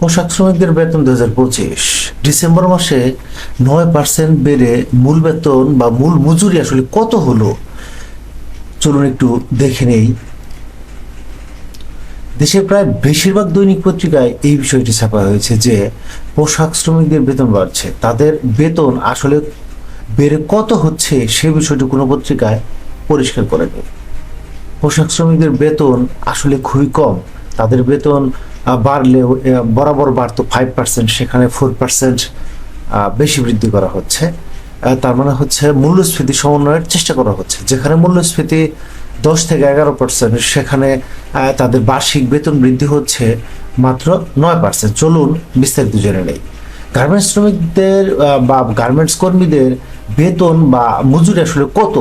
পোশাক শ্রমিকদের বেতন দু হাজার পঁচিশ। ডিসেম্বর মাসে নয় পার্সেন্ট বেড়ে মূল বেতন বা মূল মজুরি আসলে কত হলো? চলুন একটু দেখে নেই। দেশের প্রায় বেশিরভাগ দৈনিক পত্রিকায় এই বিষয়টি ছাপা হয়েছে যে, পোশাক শ্রমিকদের বেতন বাড়ছে। তাদের বেতন আসলে বেড়ে কত হচ্ছে সে বিষয়টি কোনো পত্রিকায় পরিষ্কার করেনি। পোশাক শ্রমিকদের বেতন আসলে খুবই কম। তাদের বেতন বাড়লেও বরাবর বাড়তো ফাইভ পার্সেন্ট সেখানে ফোর পার্সেন্ট বেশি বৃদ্ধি করা হচ্ছে। তার মানে হচ্ছে মূল্যস্ফীতি সমন্বয়ের চেষ্টা করা হচ্ছে। যেখানে মূল্যস্ফীতি দশ থেকে এগারো পার্সেন্ট সেখানে তাদের বার্ষিক বেতন বৃদ্ধি হচ্ছে মাত্র নয় পার্সেন্ট চলুন বিস্তারিত জেনে নেই। গার্মেন্টস শ্রমিকদের বা গার্মেন্টস কর্মীদের বেতন বা মজুরি আসলে কত?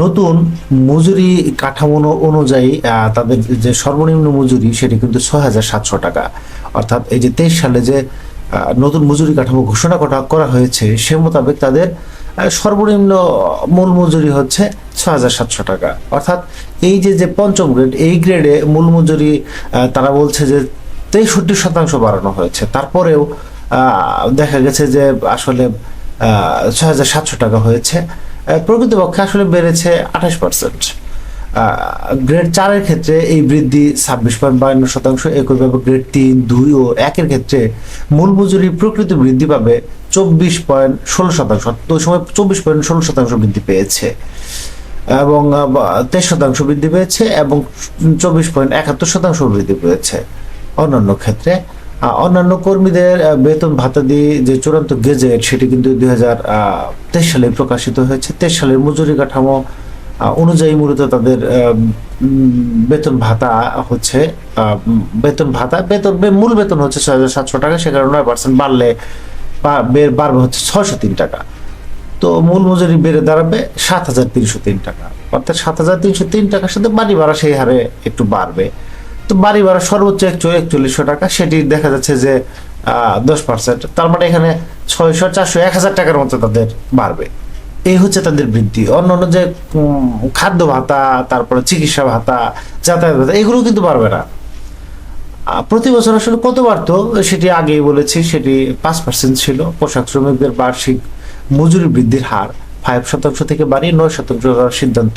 নতুন মজুরি কাঠামো অনুযায়ী তাদের যে সর্বনিম্ন মজুরি, সেটি কিন্তু ছয় হাজার সাতশো টাকা। অর্থাৎ এই যে তেইশ সালে যে নতুন মজুরি কাঠামো ঘোষণা করা হয়েছে, সে মোতাবেক তাদের সর্বনিম্ন মূল মজুরি হচ্ছে ছয় হাজার সাতশো টাকা। অর্থাৎ এই যে যে পঞ্চম গ্রেড, এই গ্রেডে মূল মজুরি তারা বলছে যে তেষট্টি শতাংশ বাড়ানো হয়েছে। তারপরেও দেখা গেছে যে আসলে ছয় হাজার সাতশো টাকা হয়েছে। প্রকৃতপক্ষে আসলে বেড়েছে আঠাশ পার্সেন্ট গ্রেড চারের ক্ষেত্রে এই বৃদ্ধি ছাব্বিশ পয়েন্ট বায়ান্ন শতাংশ, একইভাবে গ্রেড তিন, দুই ও একের ক্ষেত্রে মূল মজুরি প্রকৃত বৃদ্ধি পাবে চব্বিশ পয়েন্ট ষোলো শতাংশ। তো সময় চব্বিশ পয়েন্ট ষোলো শতাংশ বৃদ্ধি পেয়েছে এবং তেইশ শতাংশ বৃদ্ধি পেয়েছে এবং চব্বিশ পয়েন্ট একাত্তর শতাংশ বৃদ্ধি পেয়েছে অন্যান্য ক্ষেত্রে। অন্যান্য কর্মীদের বেতন ভাতা দিয়ে যে চূড়ান্ত গেজেট, সেটি কিন্তু দুই হাজার তেইশ সালে প্রকাশিত হয়েছে। তেইশ সালের মজুরি কাঠামো অনুযায়ী মূলত তাদের বেতন ভাতা হচ্ছে বেতন ভাতা, বেতন মূল বেতন হচ্ছে ছয় হাজার সাতশো টাকা সেখানে নয় পার্সেন্ট বাড়লে বাড়বে হচ্ছে ছয়শো তিন টাকা। তো মূল মজুরি বেড়ে দাঁড়াবে সাত হাজার তিনশো তিন টাকা। অর্থাৎ সাত হাজার তিনশো তিন টাকার সাথে বাড়ি ভাড়া সেই হারে একটু বাড়বে। তো বাড়ি ভাড়া সর্বোচ্চ একচল্লিশ একচল্লিশশো টাকা, সেটি দেখা যাচ্ছে যে দশ পার্সেন্ট তার মানে এখানে ছয়শো, চারশো, এক হাজার টাকার মতো তাদের বাড়বে। এই হচ্ছে তাদের বৃদ্ধি। অন্য অন্য যে খাদ্য ভাতা, তারপরে চিকিৎসা ভাতা, যাতায়াত ভাতা, এগুলো কিন্তু বাড়বে না। প্রতি বছর আসলে কত বাড়তো, সেটি আগেই বলেছি, সেটি পাঁচ পার্সেন্ট ছিল। পোশাক শ্রমিকদের বার্ষিক মজুরি বৃদ্ধির হার ফাইভ শতাংশ থেকে বাড়িয়ে নয় শতাংশ সিদ্ধান্ত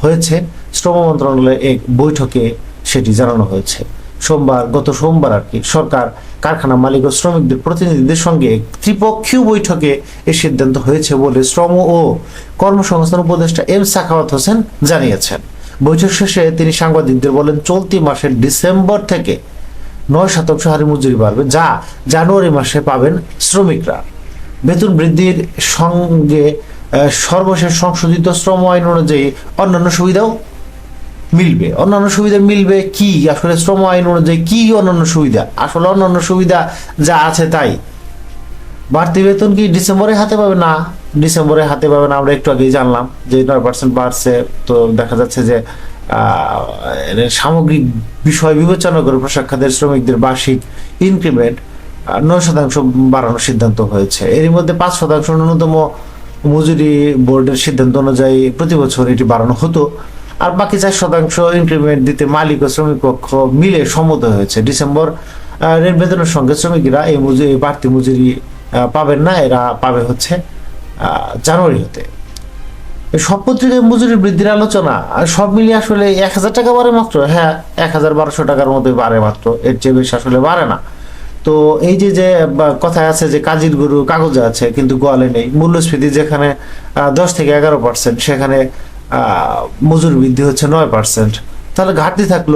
হয়েছে। শ্রম মন্ত্রণালয়ের এক বৈঠকে সেটি জানানো হয়েছে। সোমবার, গত সোমবার আর কি, সরকার, কারখানা মালিক ও শ্রমিকদের প্রতিনিধিদের সঙ্গে ত্রিপক্ষীয় বৈঠকে এ সিদ্ধান্ত হয়েছে বলে শ্রম ও কর্মসংস্থান উপদেষ্টা এম সাখাওয়াত হোসেন জানিয়েছেন। বৈঠক শেষে তিনি সাংবাদিকদের বলেন, চলতি মাসের ডিসেম্বর থেকে নয় শতাংশ হারে মজুরি বাড়বে, যা জানুয়ারি মাসে পাবেন শ্রমিকরা। বেতন বৃদ্ধির সঙ্গে সর্বশেষ সংশোধিত শ্রম আইন অনুযায়ী অন্যান্য সুবিধাও মিলবে? অন্যান্য সুবিধা মিলবে কি? আসলে শ্রম আইন অনুযায়ী কি অন্যান্য সুবিধা? আসলে অন্যান্য সুবিধা যা আছে তাই। বাড়তি বেতন কি ডিসেম্বরে হাতে পাবে? না ডিসেম্বরে হাতে পাবে না, আমরা একটু আগেই জানলাম যে নয় পার্সেন্ট বাড়ছে। তো দেখা যাচ্ছে যে সামগ্রিক বিষয় বিবেচনা করে পোশাক খাতের শ্রমিকদের বার্ষিক ইনক্রিমেন্ট নয় শতাংশ বাড়ানোর সিদ্ধান্ত হয়েছে। এর মধ্যে পাঁচ শতাংশ ন্যূনতম মজুরি বোর্ডের সিদ্ধান্ত অনুযায়ী প্রতি বছর এটি বাড়ানো হতো। আর বাকি চার শতাংশ ইনক্রিমেন্ট দিতে মালিক ও শ্রমিক পক্ষ মিলে সম্মত হয়েছে। ডিসেম্বর এর বেতনের সঙ্গে শ্রমিকরা এই মজুরি বাড়তি মজুরি পাবেন না এরা পাবে হচ্ছে জানুয়ারি হতে। সব পত্রিকায় মজুরি বৃদ্ধির আলোচনা সব মিলিয়ে আসলে এক হাজার টাকা বাড়ে মাত্র? হ্যাঁ এক হাজার বারোশো টাকার মতোই বাড়ে মাত্র এর চেয়ে বেশি আসলে বাড়ে না। তো এই যে যে বা, কথায় আছে যে কাজীর গরু কাগজে আছে কিন্তু গোয়ালে নেই। মূল্যস্ফীতি যেখানে দশ থেকে এগারো পার্সেন্ট সেখানে মজুরি বৃদ্ধি হচ্ছে নয় পার্সেন্ট তাহলে ঘাটতি থাকল।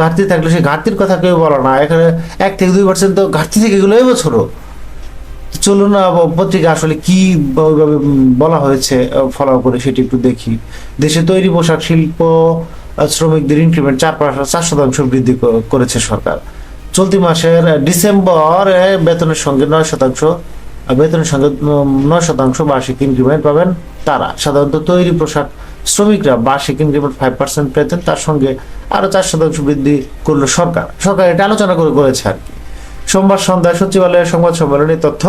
ঘাটতি থাকলে সেই ঘাটতির কথা কেউ বলো না। এখানে এক থেকে দুই পার্সেন্ট তো ঘাটতি থেকে গেলো এবছরও চলুন না পত্রিকা আসলে কি বলা হয়েছে ফলো করে সেটি একটু দেখি। দেশে তৈরি পোশাক শিল্প শ্রমিকদের ইনক্রিমেন্ট চার চার শতাংশ বৃদ্ধি করেছে সরকার। চলতি মাসের ডিসেম্বর বেতনের সঙ্গে নয় শতাংশ বেতনের সঙ্গে নয় শতাংশ বার্ষিক ইনক্রিমেন্ট পাবেন তারা। সাধারণত তৈরি পোশাক শ্রমিকরা বার্ষিক ইনক্রিমেন্ট ফাইভ পার্সেন্ট পেতেন, তার সঙ্গে আরও চার শতাংশ বৃদ্ধি করল সরকার। সরকার এটা আলোচনা করে করেছে আর কি। সোমবার সন্ধ্যায় সচিবালয়ের সংবাদ সম্মেলনে তথ্য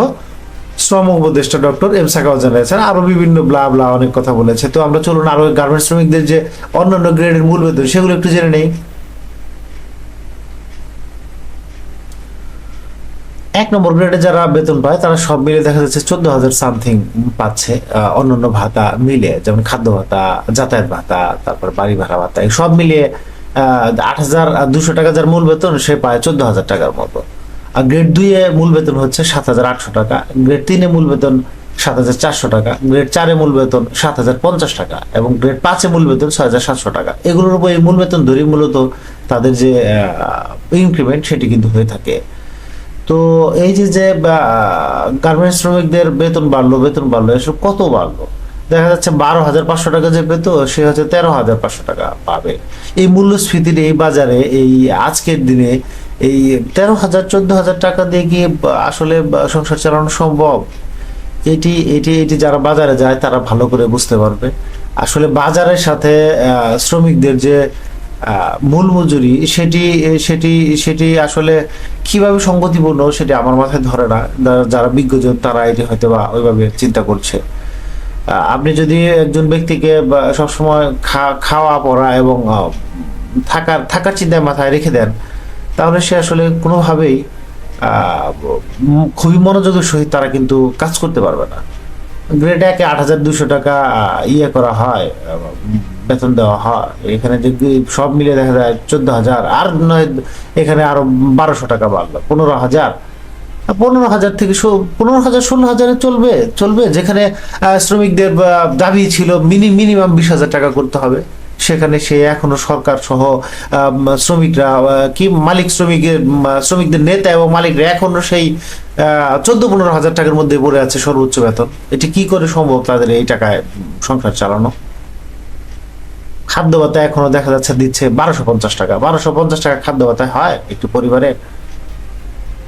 শ্রম উপদেষ্টা ডক্টর এম সাকাও জানিয়েছেন আরও বিভিন্ন ব্লা ব্লা অনেক কথা বলেছে। তো আমরা চলুন আরও গার্মেন্টস শ্রমিকদের যে অন্যান্য গ্রেডের মূল বেতন সেগুলো একটু জেনে নেই। এক নম্বর গ্রেডে যারা বেতন পায়, তারা সব মিলে দেখা যাচ্ছে চোদ্দ হাজার সামথিং পাচ্ছে অন্যান্য ভাতা মিলে, যেমন খাদ্য ভাতা, যাতায়াত ভাতা, তারপর বাড়ি ভাড়া ভাতা সব মিলিয়ে আট হাজার দুশো টাকা যার মূল বেতন, সে পায় চোদ্দ হাজার টাকার মতো। আর গ্রেড দুইয়ে মূল বেতন হচ্ছে সাত হাজার আটশো টাকা, গ্রেড তিনে মূল বেতন সাত হাজার চারশো টাকা, গ্রেড চারে মূল বেতন সাত হাজার পঞ্চাশ টাকা, এবং গ্রেড পাঁচে মূল বেতন ছয় হাজার সাতশো টাকা। এগুলোর উপর এই মূল বেতন ধরেই মূলত তাদের যে ইনক্রিমেন্ট সেটি কিন্তু হয়ে থাকে। তো এই যে যে গার্মেন্টস শ্রমিকদের বেতন বাড়লো বেতন বাড়লো, এসব কত বাড়লো? দেখা যাচ্ছে বারো হাজার পাঁচশো টাকা যে পেতো, সে হচ্ছে তেরো হাজার পাঁচশো টাকা পাবে। এই মূল্যস্ফীতির এই বাজারে, এই আজকের দিনে, এই তেরো হাজার, চোদ্দ হাজার টাকা দিয়ে বা- আসলে সংসার চালানো সম্ভব? এটি এটি এটি যারা বাজারে যায়, তারা ভালো করে বুঝতে পারবে। আসলে বাজারের সাথে শ্রমিকদের যে মূল মজুরি সেটি সেটি সেটি আসলে কীভাবে সঙ্গতিপূর্ণ সেটি আমার মাথায় ধরে না। যারা- বিজ্ঞজন তারা এটি হয়তো বা ওইভাবে চিন্তা করছে। আপনি যদি একজন ব্যক্তিকে সবসময় খাওয়া, পড়া এবং থাকার থাকার চিন্তায় মাথায় রেখে দেন, তাহলে সে আসলে কোনোভাবেই খুবই মনোযোগের সহিত তারা কিন্তু কাজ করতে পারবে না। গ্রেড একে আট হাজার দুশো টাকা ইয়ে করা হয় বেতন দেওয়া হয়। এখানে যে সব মিলে দেখা যায় চোদ্দ হাজার, আর নয়, এখানে আরও বারোশো টাকা বাড়লো, পনেরো হাজার। পনেরো হাজার থেকে পনেরো হাজার, ষোলো হাজারে চলবে চলবে। যেখানে শ্রমিকদের দাবি ছিল মিনি মিনিমাম বিশ হাজার টাকা করতে হবে। সেখানে সে এখনও সরকার সহ শ্রমিকরা কি মালিক শ্রমিকের শ্রমিকদের নেতা এবং মালিকরা এখনও সেই চোদ্দ, পনেরো হাজার টাকার মধ্যে পড়ে আছে সর্বোচ্চ বেতন। এটি কি করে সম্ভব তাদের এই টাকায় সংসার চালানো? খাদ্য ভাতা এখনও দেখা যাচ্ছে দিচ্ছে বারোশো পঞ্চাশ টাকা। বারোশো পঞ্চাশ টাকা খাদ্য ভাতা হয় একটু পরিবারে।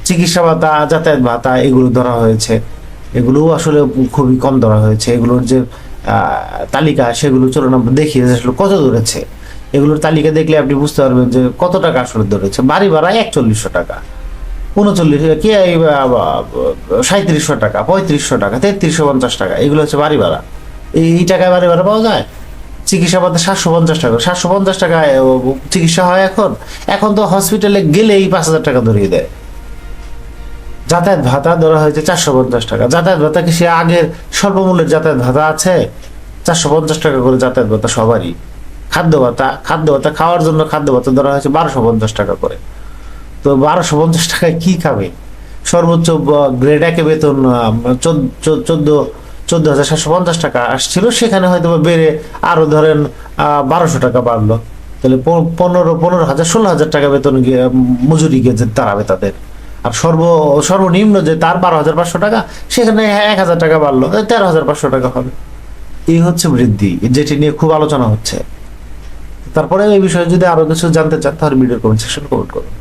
চিকিৎসা ভাতা যাতায়াত ভাতা এগুলো ধরা হয়েছে। এগুলোও আসলে খুবই কম ধরা হয়েছে। এগুলোর যে তালিকা, সেগুলো চলুন আমরা দেখি আসলে কত ধরেছে। এগুলোর তালিকা দেখলে আপনি বুঝতে পারবেন যে কত টাকা আসলে ধরেছে। বাড়ি ভাড়া একচল্লিশশো টাকা। উনচল্লিশ, কি সাঁত্রিশশো টাকা, পঁয়ত্রিশশো টাকা, তেত্রিশশো পঞ্চাশ টাকা। এগুলো হচ্ছে বাড়ি ভাড়া। এই টাকায় বাড়ি ভাড়া পাওয়া যায়? চিকিৎসা পাতে সাতশো পঞ্চাশ টাকা। সাতশো পঞ্চাশ টাকায় ও, চিকিৎসা হয় এখন। এখন তো হসপিটালে গেলেই পাঁচ হাজার টাকা ধরিয়ে দেয়। যাতায়াত ভাতা ধরা হয়েছে চারশো পঞ্চাশ টাকা। যাতায়াত ভাতা কি সে আগের স্বল্পমূল্যের যাতায়াত ভাতা আছে? চারশো পঞ্চাশ টাকা করে যাতায়াত ভাতা সবারই। খাদ্য ভাতা খাদ্য ভাতা খাওয়ার জন্য খাদ্য ভাতা ধরা হয়েছে বারোশো পঞ্চাশ টাকা করে। তো বারোশো পঞ্চাশ টাকায় কি খাবে? সর্বোচ্চ গ্রেড একে বেতন চোদ্দ চোদ্দ হাজার সাতশো পঞ্চাশ টাকা আসছিল, সেখানে হয়তো বেড়ে আরও ধরেন বারোশো টাকা বাড়লো। তাহলে পনেরো পনেরো হাজার, ষোলো হাজার টাকা বেতন গিয়ে মজুরি গিয়ে দাঁড়াবে তাদের। আর সর্ব, সর্বনিম্ন যে তার বারো হাজার পাঁচশো টাকা, সেখানে এক হাজার টাকা বাড়লো তেরো হাজার পাঁচশো টাকা হবে। এই হচ্ছে বৃদ্ধি, যেটি নিয়ে খুব আলোচনা হচ্ছে। তারপরে এই বিষয়ে যদি আরও কিছু জানতে চান, তাহলে ভিডিও কমেন্ট সেকশন কমেন্ট করুন।